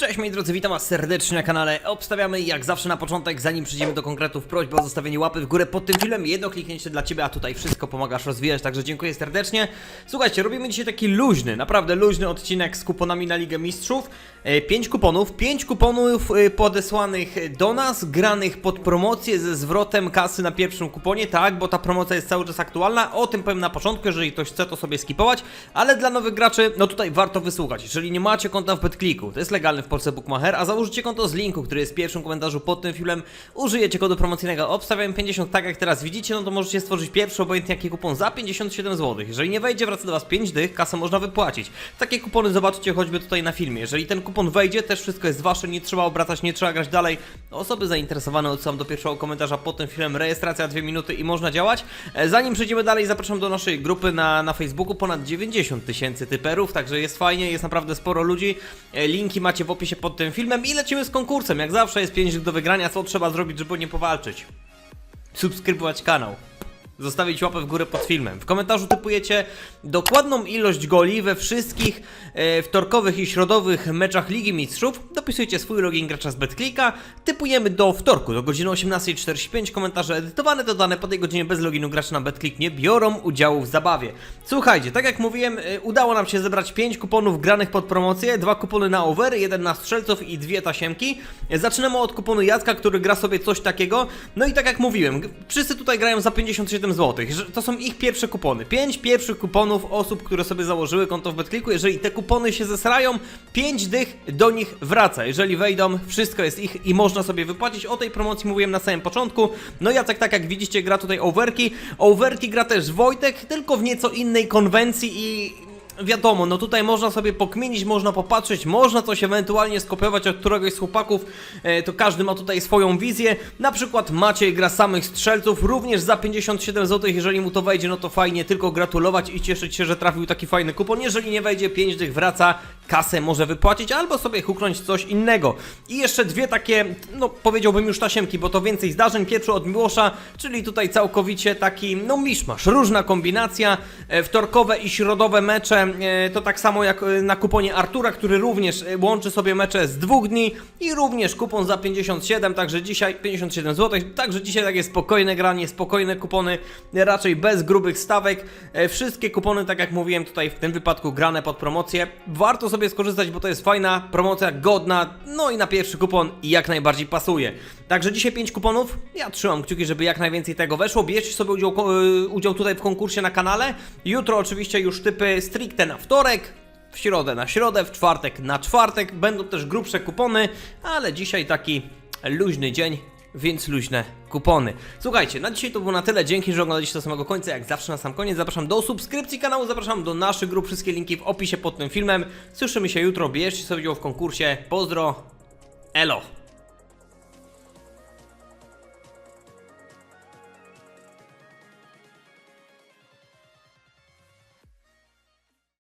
Cześć moi drodzy, witam was serdecznie na kanale. Obstawiamy jak zawsze na początek, zanim przejdziemy do konkretów, prośbę o zostawienie łapy w górę pod tym filmem. Jedno kliknięcie dla ciebie, a tutaj wszystko pomagasz rozwijać, także dziękuję serdecznie. Słuchajcie, robimy dzisiaj taki luźny, naprawdę luźny odcinek z kuponami na Ligę Mistrzów. 5 kuponów, 5 kuponów e, podesłanych do nas, granych pod promocję ze zwrotem kasy na pierwszym kuponie, tak, bo ta promocja jest cały czas aktualna. O tym powiem na początku, jeżeli ktoś chce to sobie skipować, ale dla nowych graczy, no tutaj warto wysłuchać. Jeżeli nie macie konta w BetClicku, to jest legalny Polsce Bookmacher, a założycie konto z linku, który jest w pierwszym komentarzu pod tym filmem, użyjecie kodu promocyjnego obstawiam 50, tak jak teraz widzicie, no to możecie stworzyć pierwszy obojętnie jaki kupon za 57 zł. Jeżeli nie wejdzie, wraca do Was 5 dych, kasę można wypłacić. Takie kupony zobaczycie choćby tutaj na filmie. Jeżeli ten kupon wejdzie, też wszystko jest Wasze, nie trzeba obracać, nie trzeba grać dalej. Osoby zainteresowane odsyłam do pierwszego komentarza pod tym filmem, rejestracja 2 minuty i można działać. E, Zanim przejdziemy dalej, zapraszam do naszej grupy na, na Facebooku, ponad 90 tysięcy typerów, także jest fajnie, jest naprawdę sporo ludzi. E, Linki macie w opisie pod tym filmem i lecimy z konkursem. Jak zawsze jest 5 do wygrania, co trzeba zrobić, żeby nie powalczyć? Subskrybować kanał zostawić łapę w górę pod filmem. W komentarzu typujecie dokładną ilość goli we wszystkich e, wtorkowych i środowych meczach Ligi Mistrzów. Dopisujecie swój login gracza z BetClicka. Typujemy do wtorku, do godziny 18.45. Komentarze edytowane, dodane po tej godzinie bez loginu gracze na BetClick nie biorą udziału w zabawie. Słuchajcie, tak jak mówiłem, e, udało nam się zebrać 5 kuponów granych pod promocję, dwa kupony na over, jeden na strzelców i dwie tasiemki. E, Zaczynamy od kuponu Jacka, który gra sobie coś takiego. No i tak jak mówiłem, wszyscy tutaj grają za 57 zł. że To są ich pierwsze kupony. 5 pierwszych kuponów osób, które sobie założyły konto w BetClicku. Jeżeli te kupony się zesrają, 5 dych do nich wraca. Jeżeli wejdą, wszystko jest ich i można sobie wypłacić. O tej promocji mówiłem na samym początku. No Jacek, tak jak widzicie, gra tutaj overki. Overki gra też Wojtek, tylko w nieco innej konwencji i wiadomo, no tutaj można sobie pokminić, można popatrzeć, można coś ewentualnie skopiować od któregoś z chłopaków, e, to każdy ma tutaj swoją wizję. Na przykład Maciej gra samych strzelców, również za 57 zł, jeżeli mu to wejdzie, no to fajnie, tylko gratulować i cieszyć się, że trafił taki fajny kupon. Jeżeli nie wejdzie, 5 dych wraca, kasę może wypłacić, albo sobie huknąć coś innego. I jeszcze dwie takie, no powiedziałbym już tasiemki, bo to więcej zdarzeń. Pierwszy od Miłosza, czyli tutaj całkowicie taki, no miszmasz, różna kombinacja, e, wtorkowe i środowe mecze, to tak samo jak e, na kuponie Artura, który również e, łączy sobie mecze z dwóch dni i również kupon za 57, także dzisiaj 57 zł, także dzisiaj takie spokojne granie, spokojne kupony, e, raczej bez grubych stawek. E, Wszystkie kupony, tak jak mówiłem tutaj w tym wypadku grane pod promocję, warto sobie skorzystać, bo to jest fajna promocja, godna, no i na pierwszy kupon jak najbardziej pasuje. Także dzisiaj 5 kuponów, ja trzymam kciuki, żeby jak najwięcej tego weszło, bierzcie sobie udział, udział tutaj w konkursie na kanale, jutro oczywiście już typy stricte na wtorek, w środę na środę, w czwartek na czwartek, będą też grubsze kupony, ale dzisiaj taki luźny dzień, więc luźne kupony. Słuchajcie, na dzisiaj to było na tyle. Dzięki, że oglądaliście do samego końca. Jak zawsze na sam koniec zapraszam do subskrypcji kanału, zapraszam do naszych grup. Wszystkie linki w opisie pod tym filmem. Słyszymy się jutro. Bierzcie sobie udział w konkursie. Pozdro. Elo.